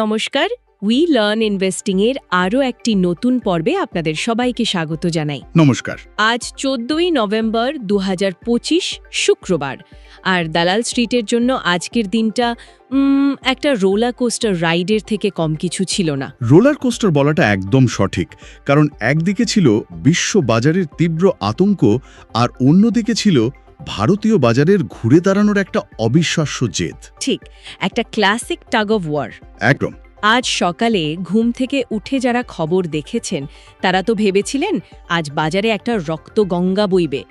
নমস্কার we learn investing এর আরও একটি নতুন পর্বে আপনাদের সবাইকে স্বাগত জানাই। নমস্কার। আজ চোদ্দই নভেম্বর দু হাজার পঁচিশ শুক্রবার। আর দালাল স্ট্রিটের জন্য আজকের দিনটা একটা রোলার কোস্টার রাইডের থেকে কম কিছু ছিল না। রোলার কোস্টার বলাটা একদম সঠিক কারণ একদিকে ছিল বিশ্ব বাজারের তীব্র আতঙ্ক আর অন্যদিকে ছিল ভারতীয় বাজারের ঘুরে দাঁড়ানোর একটা অবিশ্বাস্য জেদ। ঠিক একটা ক্লাসিক টাগ অফ ওয়ার একদম। আজ সকালে ঘুম থেকে উঠে যারা খবর দেখেছেন তারা তো ভেবেছিলেন আজ বাজারে একটা রক্ত গঙ্গা বইবে।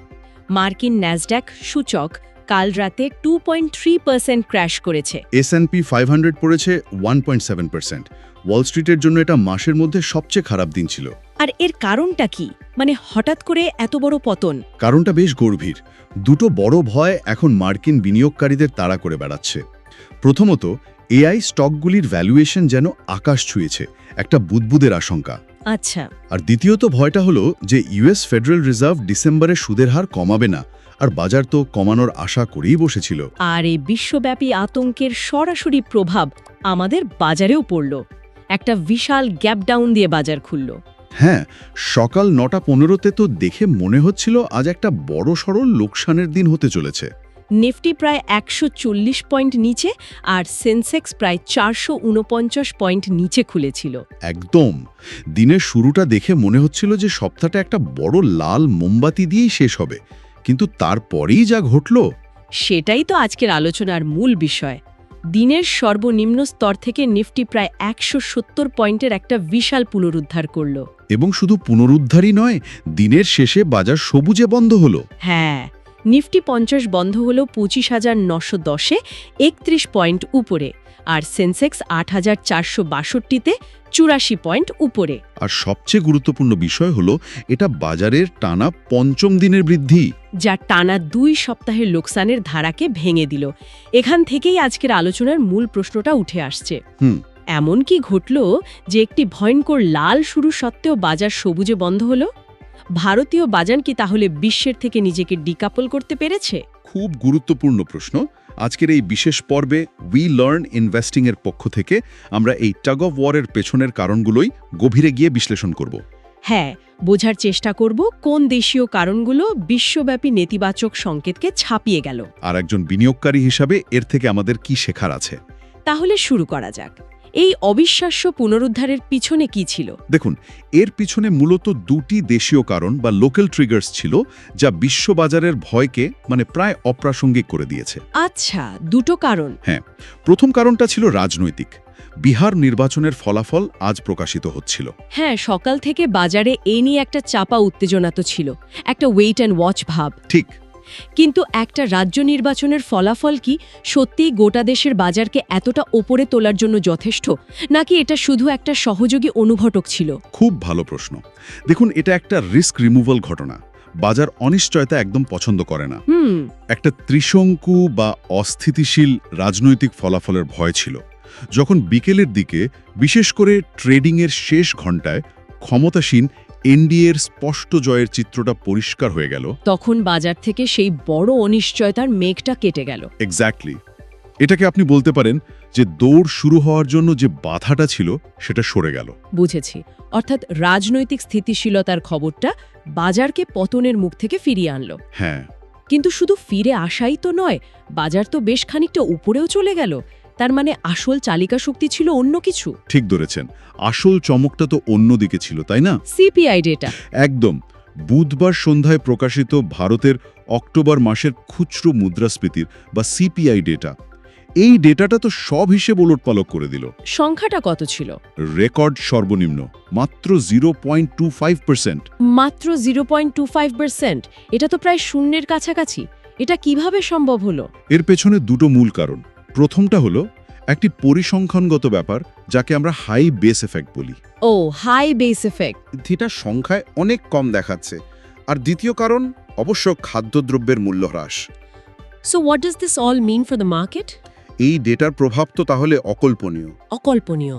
মার্কিন ন্যাসড্যাক সূচক কাল রাতে two point three percent crash করেছে। S and P five hundred পড়েছে one point seven percent wall স্ট্রিটের জন্য এটা মাসের মধ্যে সবচেয়ে খারাপ দিন ছিল। আর এর কারণটা কি? মানে হঠাৎ করে এত বড় পতন। কারণটা বেশ গর্ভীর দুটো বড় ভয় এখন মার্কিন বিনিয়োগকারীদের তাড়া করে বেড়াচ্ছে। প্রথমত এআই স্টকগুলির ভ্যালুয়েশন যেন আকাশ ছুঁয়েছে একটা বুদবুদের আশঙ্কা। আচ্ছা। আর দ্বিতীয়ত ভয়টা হলো যে ইউএস ফেডারেল রিজার্ভ ডিসেম্বরে সুদের হার কমাবে না আর বাজার তো কমানোর আশা করেই বসেছিল। আর এই বিশ্বব্যাপী আতঙ্কের সরাসরি প্রভাব আমাদের বাজারেও পড়ল। একটা বিশাল গ্যাপ ডাউন দিয়ে বাজার খুলল। হ্যাঁ সকাল নটা পনেরোতে তো দেখে মনে হচ্ছিল আজ একটা বড় সড়ল লোকসানের দিন হতে চলেছে। নিফটি প্রায় একশো চল্লিশ পয়েন্ট নিচে আর সেন্সেক্স প্রায় চারশো উনপঞ্চাশ পয়েন্ট নিচে খুলেছিল। একদম। দিনের শুরুটা দেখে মনে হচ্ছিল যে সপ্তাহটা একটা বড় লাল মোমবাতি দিয়েই শেষ হবে। কিন্তু তারপরেই যা ঘটল? সেটাই তো আজকের আলোচনার মূল বিষয়। দিনের সর্বনিম্ন স্তর থেকে নিফটি প্রায় একশো সত্তর পয়েন্টের একটা বিশাল পুনরুদ্ধার করল। এবং শুধু পুনরুদ্ধারই নয় দিনের শেষে বাজার সবুজে বন্ধ হলো। হ্যাঁ নিফটি পঞ্চাশ বন্ধ হলো পঁচিশ হাজার নশো দশে একত্রিশ পয়েন্ট উপরে। আর সেন্সেক্স আট হাজার চারশো বাষট্টিতে চুরাশি পয়েন্ট উপরে। আর সবচেয়ে গুরুত্বপূর্ণ বিষয় হলো এটা বাজারের টানা পঞ্চম দিনের বৃদ্ধি। যা টানা দুই সপ্তাহের লোকসানের ধারাকে ভেঙে দিল। এখান থেকেই আজকের আলোচনার মূল প্রশ্নটা উঠে আসছে। হুম। এমন কি ঘটল যে একটি ভয়ঙ্কর লাল শুরু সত্ত্বেও বাজার সবুজে বন্ধ হলো? ভারতীয় বাজান কি তাহলে বিশ্বের থেকে নিজেকে ডিকাপল করতে পেরেছে? খুব গুরুত্বপূর্ণ প্রশ্ন। আজকের এই বিশেষ পর্বে উই লার্ন ইনভেস্টিং এর পক্ষ থেকে আমরা এই টাগ অফ ওয়ারের পেছনের কারণগুলোই গভীরে গিয়ে বিশ্লেষণ করব। হ্যাঁ বোঝার চেষ্টা করব কোন দেশীয় কারণগুলো বিশ্বব্যাপী নেতিবাচক সংকেতকে ছাপিয়ে গেল। আর একজন বিনিয়োগকারী হিসাবে এর থেকে আমাদের কি শেখার আছে? তাহলে শুরু করা যাক। এই অবিশ্বাস্য পুনরুদ্ধারের পিছনে কি ছিল? দেখুন এর পিছনে মূলত দুটি দেশীয় কারণ বা লোকাল ট্রিগার্স ছিল যা বিশ্ববাজারের ভয়কে মানে প্রায় অপ্রাসঙ্গিক করে দিয়েছে। আচ্ছা দুটো কারণ। হ্যাঁ প্রথম কারণটা ছিল রাজনৈতিক। বিহার নির্বাচনের ফলাফল আজ প্রকাশিত হচ্ছিল। হ্যাঁ সকাল থেকে বাজারে এ নিয়ে একটা চাপা উত্তেজনা তো ছিল একটা ওয়েট অ্যান্ড ওয়াচ ভাব। ঠিক কিন্তু একটা রাজ্য নির্বাচনের ফলাফল কি সত্যিই গোটা দেশের বাজারকে এতটা ওপরে তোলার জন্য যথেষ্ট? নাকি এটা শুধু একটা সহযোগী অনুঘটক ছিল? খুব ভালো প্রশ্ন। দেখুন এটা একটা রিস্ক রিমুভাল ঘটনা। বাজার অনিশ্চয়তা একদম পছন্দ করে না। হুম। একটা ত্রিশঙ্কু বা অস্থিতিশীল রাজনৈতিক ফলাফলের ভয় ছিল। যখন বিকেলের দিকে বিশেষ করে ট্রেডিংয়ের শেষ ঘণ্টায় ক্ষমতাসীন এনডিএর স্পষ্ট জয়ের চিত্রটা পরিষ্কার হয়ে গেল। তখন বাজার থেকে সেই বড় অনিশ্চয়তার মেঘটা কেটে গেল। এক্স্যাক্টলি এটাকে আপনি বলতে পারেন যে দৌড় শুরু হওয়ার জন্য যে বাধাটা ছিল সেটা সরে গেল। বুঝেছি। অর্থাৎ রাজনৈতিক স্থিতিশীলতার খবরটা বাজারকে পতনের মুখ থেকে ফিরিয়ে আনলো। হ্যাঁ। কিন্তু শুধু ফিরে আসাই তো নয় বাজার তো বেশ খানিকটা উপরেও চলে গেল। তার মানে আসল চালিকা শক্তি ছিল অন্য কিছু? ঠিক ধরেছেন। আসল চমকটা তো অন্যদিকে ছিল তাই না? CPI data. একদম। বুধবার সন্ধ্যায় প্রকাশিত ভারতের অক্টোবর মাসের খুচরো মুদ্রাস্ফীতির বা সিপিআই ডেটা। এই ডেটাটা তো সব হিসেব ওলটপালক করে দিল। সংখ্যাটা কত ছিল? রেকর্ড সর্বনিম্ন মাত্র zero point two five percent মাত্র zero point two five percent এটা তো প্রায় শূন্যের কাছাকাছি। এটা কীভাবে সম্ভব হলো? এর পেছনে দুটো মূল কারণ। প্রথমটা হলো একটি পরিসংখ্যানগত ব্যাপার যাকে আমরা হাই বেস এফেক্ট বলি। ও হাই বেস এফেক্ট বৃদ্ধিটা সংখ্যায় অনেক কম দেখাচ্ছে। আর দ্বিতীয় কারণ অবশ্য খাদ্যদ্রব্যের মূল্য হ্রাস। So what does this all mean for the market এই ডেটার প্রভাব তো তাহলে অকল্পনীয়। অকল্পনীয়।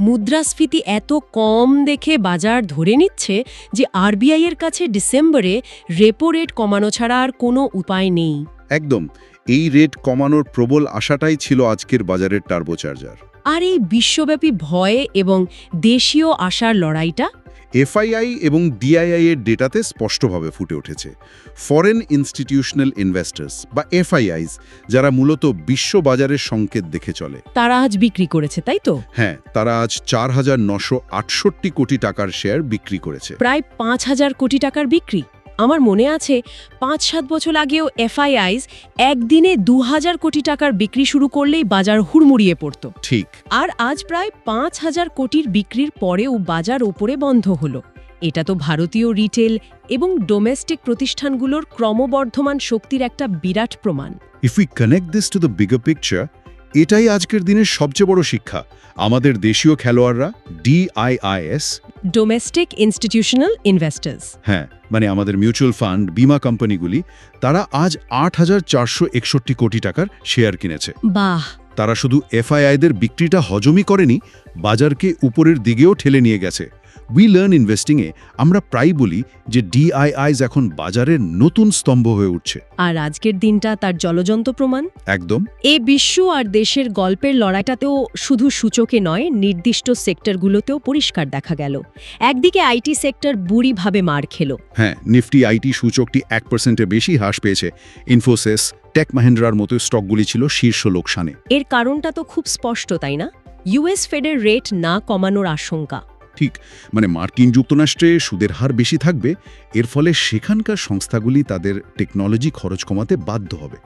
মুদ্রাস্ফীতি এত কম দেখে বাজার ধরে নিচ্ছে যে আরবিআই এর কাছে ডিসেম্বরে রেপো রেট কমানো ছাড়া আর কোনো উপায় নেই। একদম। এই রেট কমানোর প্রবল আশাটাই ছিল আজকের বাজারের টার্বোচার্জার আর এই বিশ্বব্যাপী ভয়ে এবং দেশীয় আশার লড়াইটা? এফআইআই এবং ডিআইআই এর ডেটাতে স্পষ্টভাবে ফুটে উঠেছে। ফরেন ইনস্টিটিউশনাল ইনভেস্টার্স বা এফআইআইস যারা মূলত বিশ্ব বাজারের সংকেত দেখে চলে। তারা আজ বিক্রি করেছে তাই তো? হ্যাঁ তারা আজ চার হাজার নশো আটষট্টি কোটি টাকার শেয়ার বিক্রি করেছে। প্রায় পাঁচ হাজার কোটি টাকার বিক্রি? আমার মনে আছে পাঁচ সাত বছর আগেও এফআইআইস একদিনে দু হাজার কোটি টাকার বিক্রি শুরু করলেই বাজার হুড়মুড়িয়ে পড়ত। ঠিক। আর আজ প্রায় পাঁচ হাজার কোটির বিক্রির পরেও বাজার ওপরে বন্ধ হলো। এটা তো ভারতীয় রিটেল এবং ডোমেস্টিক প্রতিষ্ঠানগুলোর ক্রমবর্ধমান শক্তির একটা বিরাট প্রমাণ। If we connect this to the bigger picture এটাই আজকের দিনের সবচেয়ে বড় শিক্ষা। আমাদের দেশীয় খেলোয়াড়রা ডিআইআইএস ডোমেস্টিক ইনস্টিটিউশনাল ইনভেস্টার্স হ্যাঁ মানে আমাদের মিউচুয়াল ফান্ড বিমা কোম্পানিগুলি তারা আজ আট হাজার চারশো একষট্টি কোটি টাকার শেয়ার কিনেছে। বাহ! তারা শুধু এফআইআইদের বিক্রিটা হজমই করেনি বাজারকে উপরের দিকেও ঠেলে নিয়ে গেছে। উই লার্ন ইনভেস্টিংয়ে আমরা প্রায় বলি যে ডিআইআইজ এখন বাজারের নতুন স্তম্ভ হয়ে উঠছে। আর আজকের দিনটা তার জলজন্ত প্রমাণ? একদম। এ বিশ্ব আর দেশের গল্পের লড়াইটাতেও শুধু সূচকে নয় নির্দিষ্ট সেক্টরগুলোতেও পরিষ্কার দেখা গেল। একদিকে আইটি সেক্টর বুড়িভাবে মার খেলো। হ্যাঁ নিফটি আইটি সূচকটি এক পার্সেন্টের বেশি হ্রাস পেয়েছে। ইনফোসিস টেক মাহিন্দ্রার মতো স্টকগুলি ছিল শীর্ষ লোকসানে। এর কারণটা তো খুব স্পষ্ট তাই না? ইউএস ফেডের রেট না কমানোর আশঙ্কা। ঠিক মানে মার্কিন যুক্তরাষ্ট্রে সুদের হার বেশি থাকবে, এর ফলে সেখানকার সংস্থাগুলি তাদের টেকনোলজি খরচ কমাতে বাধ্য হবে।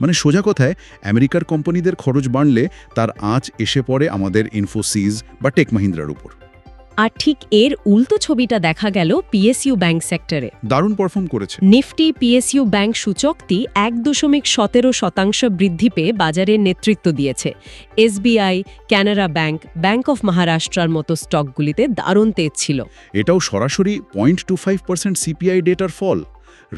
মানে সোজা কথায়, আমেরিকার কোম্পানিদের খরচ বাড়লে তার আঁচ এসে পড়ে আমাদের ইনফোসিস বা টেক মাহিন্দ্রার উপর। আর ঠিক এর উল্টো ছবিটা দেখা গেল পিএসইউ ব্যাংক সেক্টরে দারুণ পারফর্ম করেছে। নিফটি পিএসইউ ব্যাংক সূচকটি এক দশমিক সতেরো শতাংশ বৃদ্ধি পেয়ে বাজারের নেতৃত্ব দিয়েছে। SBI Canara bank bank of মহারাষ্ট্রার মতো স্টকগুলিতে দারুণ তেজ ছিল। এটাও সরাসরি point two five percent CPI ডেটার ফল।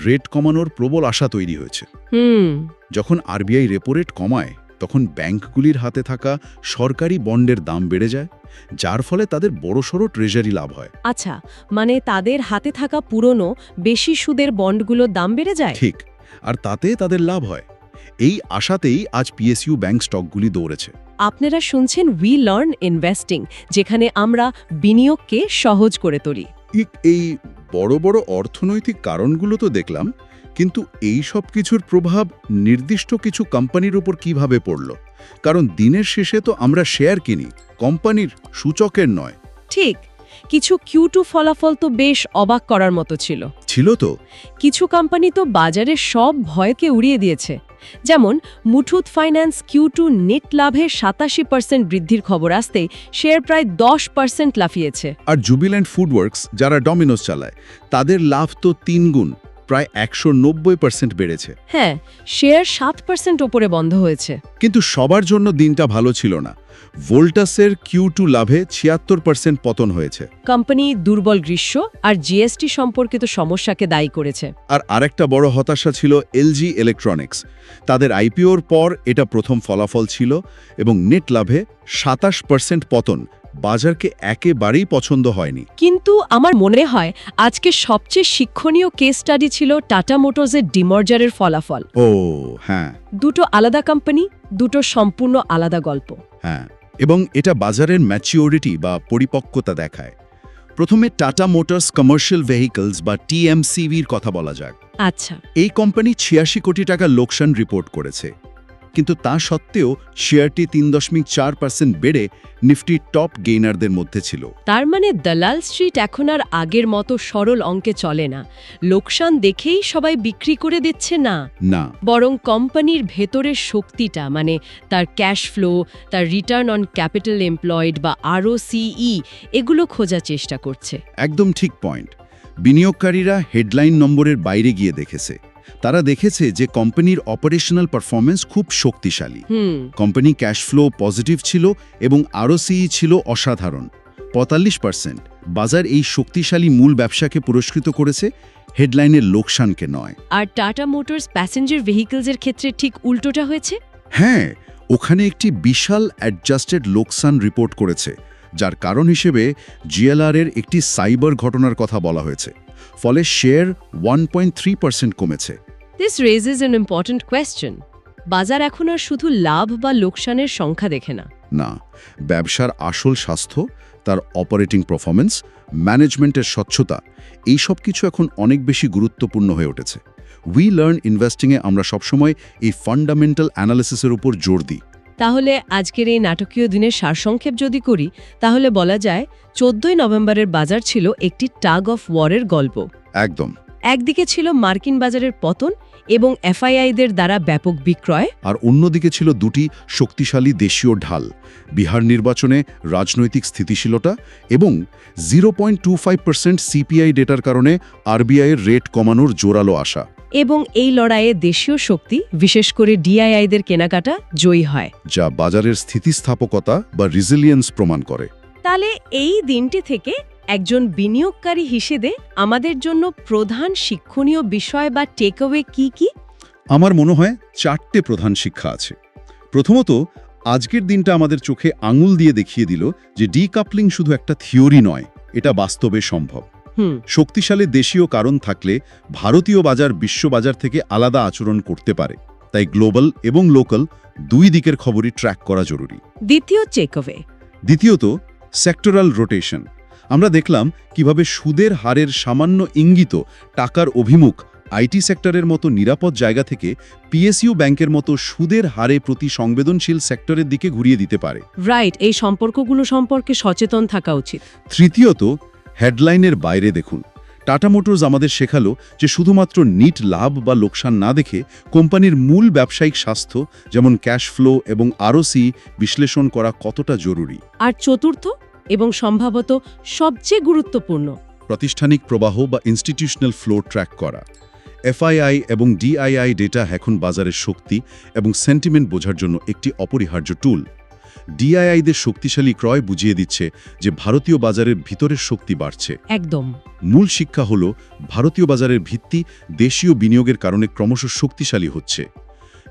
রেট কমানোর প্রবল আশা তৈরি হয়েছে। হুম। যখন আরবিআই রেপো রেট কমায় তখন ব্যাংকগুলির হাতে থাকা সরকারি বন্ডের দাম বেড়ে যায় যার ফলে তাদের বড়সড় ট্রেজারি লাভ হয়। আচ্ছা মানে তাদের হাতে থাকা পুরনো বেশি সুদের বন্ডগুলোর দাম বেড়ে যায়? ঠিক আর তাতে তাদের লাভ হয়। এই আশাতেই আজ পিএসইউ ব্যাংক স্টকগুলি দৌড়েছে। আপনারা শুনছেন উই লার্ন ইনভেস্টিং যেখানে আমরা বিনিয়োগকে সহজ করে তুলি। এই বড় বড় অর্থনৈতিক কারণগুলো তো দেখলাম কিন্তু এই সব কিছুর প্রভাব নির্দিষ্ট কিছু কোম্পানির উপর কীভাবে পড়ল? কারণ দিনের শেষে তো আমরা শেয়ার কিনি কোম্পানির সূচকের নয়। ঠিক কিছু কিউ টু ফলাফল তো বেশ অবাক করার মতো ছিল। ছিল তো? কিছু কোম্পানি তো বাজারের সব ভয়কে উড়িয়ে দিয়েছে। যেমন Muthoot finance Q two net লাভে সাতাশি পার্সেন্ট বৃদ্ধির খবর আসতেই শেয়ার প্রায় দশ পার্সেন্ট লাফিয়েছে। আর জুবিল্যান্ড ফুডওয়ার্কস যারা ডমিনোস চালায় তাদের লাভ তো তিন গুণ প্রায় একশো নব্বই পার্সেন্ট বেড়েছে। হ্যাঁ শেয়ার সাত পার্সেন্ট ওপরে বন্ধ হয়েছে। কিন্তু সবার জন্য দিনটা ভালো ছিল না। ভোল্টাসের কিউ টু লাভে ছিয়াত্তর পার্সেন্ট পতন হয়েছে। কোম্পানি দুর্বল গ্রীষ্ম আর জিএসটি সম্পর্কিত সমস্যাকে দায়ী করেছে। আর আরেকটা বড় হতাশা ছিল এলজি ইলেকট্রনিক্স তাদের আইপিওর পর এটা প্রথম ফলাফল ছিল এবং নেট লাভে সাতাশ পার্সেন্ট পতন বাজারকে একেবারেই পছন্দ হয়নি। কিন্তু আমার মনে হয় আজকে সবচেয়ে শিক্ষণীয় কেস স্টাডি ছিল টাটা মোটরসের ডিমর্জারের ফলাফল। ও হ্যাঁ। দুটো আলাদা কোম্পানি দুটো সম্পূর্ণ আলাদা গল্প। হ্যাঁ এবং এটা বাজারের ম্যাচিওরিটি বা পরিপক্কতা দেখায়। প্রথমে টাটা মোটরস কমার্শিয়াল ভেহিকলস বা টিএমসিভির কথা বলা যাক। আচ্ছা। এই কোম্পানি ছিয়াশি কোটি টাকা লোকসান রিপোর্ট করেছে। কিন্তু তা সত্ত্বেও শেয়ারটি তিন দশমিক চার পার্সেন্ট বেড়ে নিফটির টপ গেইনারদের মধ্যে ছিল। তার মানে দালাল স্ট্রিট এখন আর আগের মতো সরল অঙ্কে চলে না। লোকসান দেখেই সবাই বিক্রি করে দিচ্ছে না। না। বরং কোম্পানির ভেতরের শক্তিটা মানে তার ক্যাশ ফ্লো তার রিটার্ন অন ক্যাপিটাল এমপ্লয়েড বা আরও সিই এগুলো খোঁজার চেষ্টা করছে। একদম ঠিক পয়েন্ট। বিনিয়োগকারীরা হেডলাইন নম্বরের বাইরে গিয়ে দেখেছে। তারা দেখেছে যে কোম্পানির অপারেশনাল পারফরমেন্স খুব শক্তিশালী। কোম্পানি ক্যাশ ফ্লো পজিটিভ ছিল এবং আরও সিই ছিল অসাধারণ। পঁয়তাল্লিশ পার্সেন্ট বাজার এই শক্তিশালী মূল ব্যবসাকে পুরস্কৃত করেছে হেডলাইনের লোকসানকে নয়। আর টাটা মোটরস প্যাসেঞ্জার ভেহিকলসের ক্ষেত্রে ঠিক উল্টোটা হয়েছে? হ্যাঁ ওখানে একটি বিশাল অ্যাডজাস্টেড লোকসান রিপোর্ট করেছে যার কারণ হিসেবে জিএলআর এর একটি সাইবার ঘটনার কথা বলা হয়েছে। ফলে share one point three percent কমেছে। This raises an important question বাজার এখন আর শুধু লাভ বা লোকসানের সংখ্যা দেখে না। না ব্যবসার আসল স্বাস্থ্য তার অপারেটিং পারফরমেন্স ম্যানেজমেন্টের স্বচ্ছতা এই সব কিছু এখন অনেক বেশি গুরুত্বপূর্ণ হয়ে উঠেছে। উই লার্ন ইনভেস্টিংয়ে আমরা সবসময় এই ফান্ডামেন্টাল অ্যানালিসিসের উপর জোর দিই। তাহলে আজকের এই নাটকীয় দিনের সারসংক্ষেপ যদি করি তাহলে বলা যায় চোদ্দই নভেম্বরের বাজার ছিল একটি টাগ অফ ওয়ারের গল্প। একদম। একদিকে ছিল মার্কিন বাজারের পতন এবং এফআইআইদের দ্বারা ব্যাপক বিক্রয়। আর অন্যদিকে ছিল দুটি শক্তিশালী দেশীয় ঢাল বিহার নির্বাচনে রাজনৈতিক স্থিতিশীলতা এবং zero point two five percent CPI ডেটার কারণে আরবিআইয়ের রেট কমানোর জোরালো আশা। এবং এই লড়াইয়ে দেশীয় শক্তি বিশেষ করে ডিআইআইদের কেনাকাটা জয়ী হয়। যা বাজারের স্থিতিস্থাপকতা বা রিজিলিয়েন্স প্রমাণ করে। তাহলে এই দিনটি থেকে একজন বিনিয়োগকারী হিসেবে আমাদের জন্য প্রধান শিক্ষণীয় বিষয় বা টেকওয়ে কি কি? আমার মনে হয় চারটে প্রধান শিক্ষা আছে। প্রথমত আজকের দিনটা আমাদের চোখে আঙুল দিয়ে দেখিয়ে দিল যে ডিকাপলিং শুধু একটা থিওরি নয় এটা বাস্তবে সম্ভব। শক্তিশালী দেশীয় কারণ থাকলে ভারতীয় বাজার বিশ্ব বাজার থেকে আলাদা আচরণ করতে পারে। তাই গ্লোবাল এবং লোকাল দুই দিকের খবরই ট্র্যাক করা জরুরি। দ্বিতীয় টেকওয়ে দ্বিতীয়ত সেক্টরাল রোটেশন আমরা দেখলাম কীভাবে সুদের হারের সামান্য ইঙ্গিত টাকার অভিমুখ আইটি সেক্টরের মতো নিরাপদ জায়গা থেকে পিএসইউ ব্যাংকের মতো সুদের হারে প্রতি সংবেদনশীল সেক্টরের দিকে ঘুরিয়ে দিতে পারে। রাইট এই সম্পর্কগুলো সম্পর্কে সচেতন থাকা উচিত। তৃতীয়ত হেডলাইনের বাইরে দেখুন। টাটা মোটরস আমাদের শেখালো যে শুধুমাত্র নিট লাভ বা লোকসান না দেখে কোম্পানির মূল ব্যবসায়িক স্বাস্থ্য যেমন ক্যাশ ফ্লো এবং আরওসি বিশ্লেষণ করা কতটা জরুরি। আর চতুর্থ এবং সম্ভবত সবচেয়ে গুরুত্বপূর্ণ প্রাতিষ্ঠানিক প্রবাহ বা ইনস্টিটিউশনাল ফ্লো ট্র্যাক করা। এফআইআই এবং ডিআইআই ডেটা এখন বাজারের শক্তি এবং সেন্টিমেন্ট বোঝার জন্য একটি অপরিহার্য টুল। ডিআইআইদের শক্তিশালী ক্রয় বুঝিয়ে দিচ্ছে যে ভারতীয় বাজারের ভিতরের শক্তি বাড়ছে। একদম। মূল শিক্ষা হল ভারতীয় বাজারের ভিত্তি দেশীয় বিনিয়োগের কারণে ক্রমশ শক্তিশালী হচ্ছে।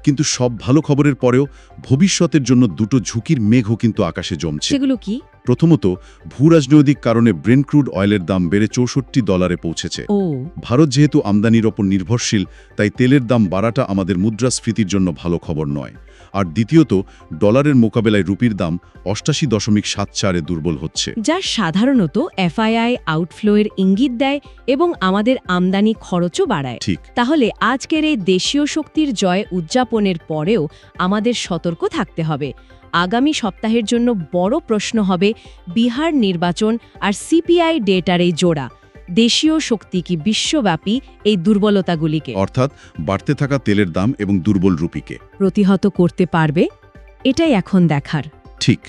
কিন্তু সব ভালো খবরের পরেও ভবিষ্যতের জন্য দুটো ঝুঁকির মেঘও কিন্তু আকাশে জমছে। সেগুলো কি? প্রথমত ভূরাজনৈতিক কারণে ব্রেন ক্রুড অয়েলের দাম বেড়ে চৌষট্টি ডলারে পৌঁছেছে। ভারত যেহেতু আমদানির ওপর নির্ভরশীল তাই তেলের দাম বাড়াটা আমাদের মুদ্রাস্ফীতির জন্য ভালো খবর নয়। আর দ্বিতীয়ত ডলারের মোকাবেলায় রুপির দাম অষ্টাশি দশমিক সাত চারে দুর্বল হচ্ছে। যা সাধারণত এফআইআই আউটফ্লোয়ের ইঙ্গিত দেয় এবং আমাদের আমদানি খরচও বাড়ায়। ঠিক। তাহলে আজকের এই দেশীয় শক্তির জয় উদযাপনের পরেও আমাদের সতর্ক থাকতে হবে। আগামী সপ্তাহের জন্য বড় প্রশ্ন হবে বিহার নির্বাচন আর সিপিআই ডেটার এই জোড়া। দেশীয় শক্তি কি বিশ্বব্যাপী এই দুর্বলতাগুলিকে? অর্থাৎ বাড়তে থাকা তেলের দাম এবং দুর্বল রুপিকে। প্রতিহত করতে পারবে? এটাই এখন দেখার। ঠিক।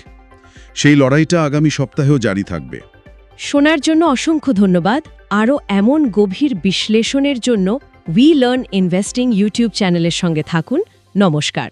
সেই লড়াইটা আগামী সপ্তাহেও জারি থাকবে। শোনার জন্য অসংখ্য ধন্যবাদ। আরও এমন গভীর বিশ্লেষণের জন্য উই লার্ন ইনভেস্টিং ইউটিউব চ্যানেলের সঙ্গে থাকুন। নমস্কার।